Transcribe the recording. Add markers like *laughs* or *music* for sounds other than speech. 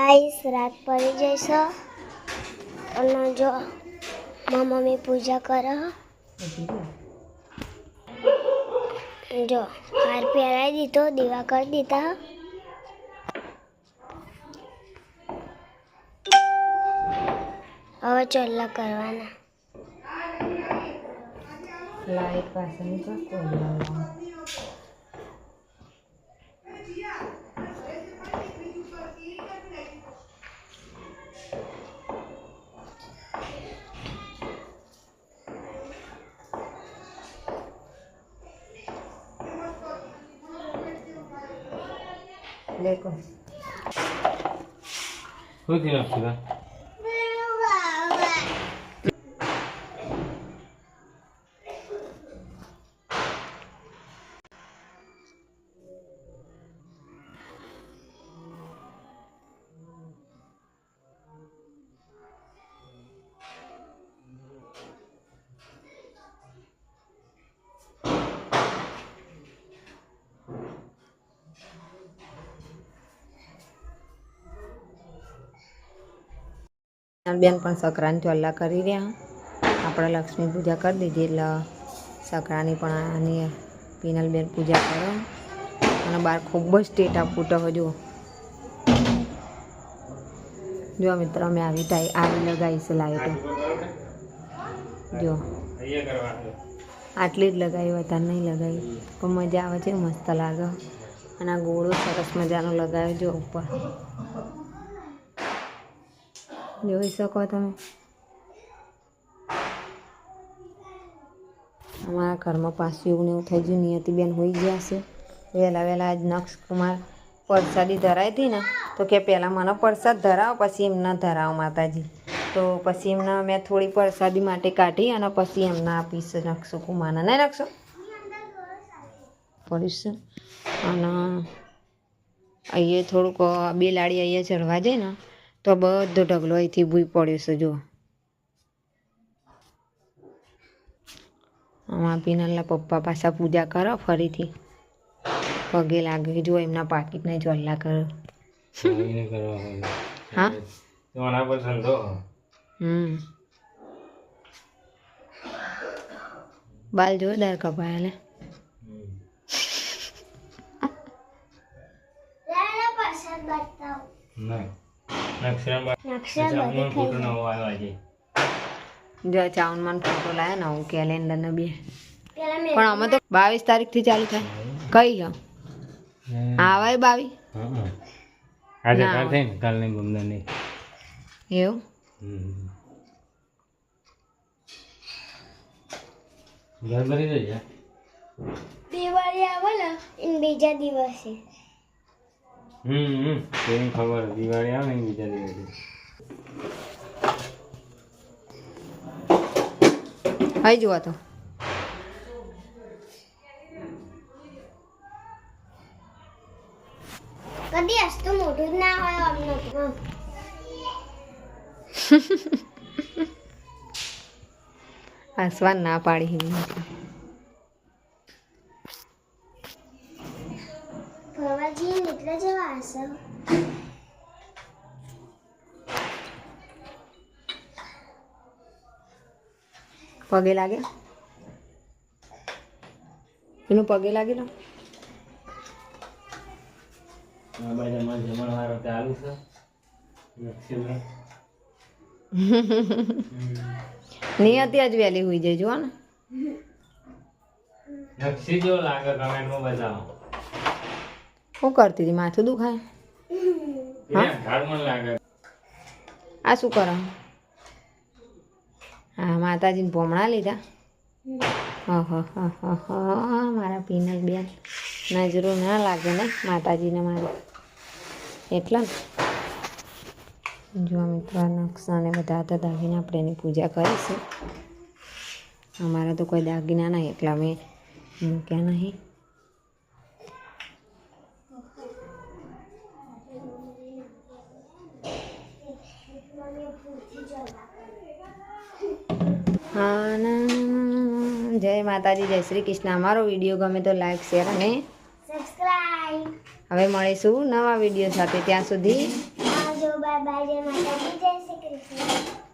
Ice રાત પડી જશે અને જો મમ્મી પૂજા કરે જો, હાર પહેરાવી દીધો, દીવા કરી દીધા હવે ચોલ્લા કરવાના. લાઈટ પાસેની તો કોઈ લાવવાનું. બેન પણ સંક્રાંતિ ચોલ્લા કરી રહ્યા. આપણે લક્ષ્મી પૂજા કરી દીધી એટલે સકરાની પણ આની પીનલબેન પૂજા કરો. અને બહાર ખૂબ જ ટેટા ફૂટો હજુ જો મિત્ર, અમે આવી ટાઈ, આવી લગાવીશું લાઈટો. જો આટલી જ લગાવી વધારે નહીં લગાવી પણ મજા આવે છે, મસ્ત લાગે. અને આ ગોળો સરસ મજાનો લગાવ્યો જો ઉપર. જોઈ શકો તમે. અમારા ઘરમાં પાછું એવું એવું થઈ ગયું, નિયતિબેન હોઈ ગયા છે. વહેલા વહેલા આજ નક્ષ કુમાર પરસાદી ધરાવી હતી ને, તો કે પહેલાં મને પરસાદ ધરાવો, પછી એમના ધરાવો માતાજી. તો પછી એમના મેં થોડી પરસાદી માટે કાઢી અને પછી એમને આપીશ નક્ષુ કુમારને નહીં નક્ષો? પડીશ અને અહીંયા થોડુંક બિલાડી અહીંયા ચડવા જાય ને તો બધો ઢગલો અહીંથી ભૂઈ પડ્યો છે જો આમાં પીનલના પપ્પા પાછા પૂજા કરો ફરીથી. પગે લાગે જો એમના પાકીટને જલ્લા કરો. હા? હમ. બાલ જોરદાર કપાયા લે લાલા નહીં જો ચાવનમાં ફોટો લાયા ને હું કેલેન્ડર ને બે. પણ અમે તો બાવીસ તારીખથી ચાલુ થાય. કઈ હ? આવાય બાવી? આજે કાલ થઈ ને. કાલ નહીં ગમદાર નહીં એવું? હમ. ઘર ભરી જઈએ દિવાળી આવે ને બીજા દિવસે. હમ તેની ખબર? દિવાળી આવે ને બીજા દિવસે. આવી જુઓ તો. કદી હસતું મોઢું જ ના હોય અમને હસવાન *laughs* ના પાડી હિંમત ને હશે પગે લાગે? એનું પગે લાગેલો જમણવારો ચાલુ છે. નિયતિ *laughs* આજ વહેલી હોઈ જાય જુઓ ને. નક્ષી જો લાગે કમેન્ટમાં બતાવો. શું કરતી હતી? માથું દુખાય? *laughs* હા? આ શું કરો? હા માતાજીને ભોમણા લીધા? ઓહો હો હો હો મારા પીનલ બેન. નજરો ના લાગે ને માતાજીને મારે. એટલે જો મિત્રો નકશાને બધા હતા દાગીના આપણે એની પૂજા કરીશું. અમારા તો કોઈ દાગીના નહીં એટલે અમે મૂક્યા નહીં. જય માતાજી જય શ્રી કૃષ્ણ. અમારો વીડિયો ગમે તો લાઈક શેર અને હવે મળીશું નવા વીડિયો સાથે. ત્યાં સુધી બાય બાય જય માતાજી જય શ્રી કૃષ્ણ.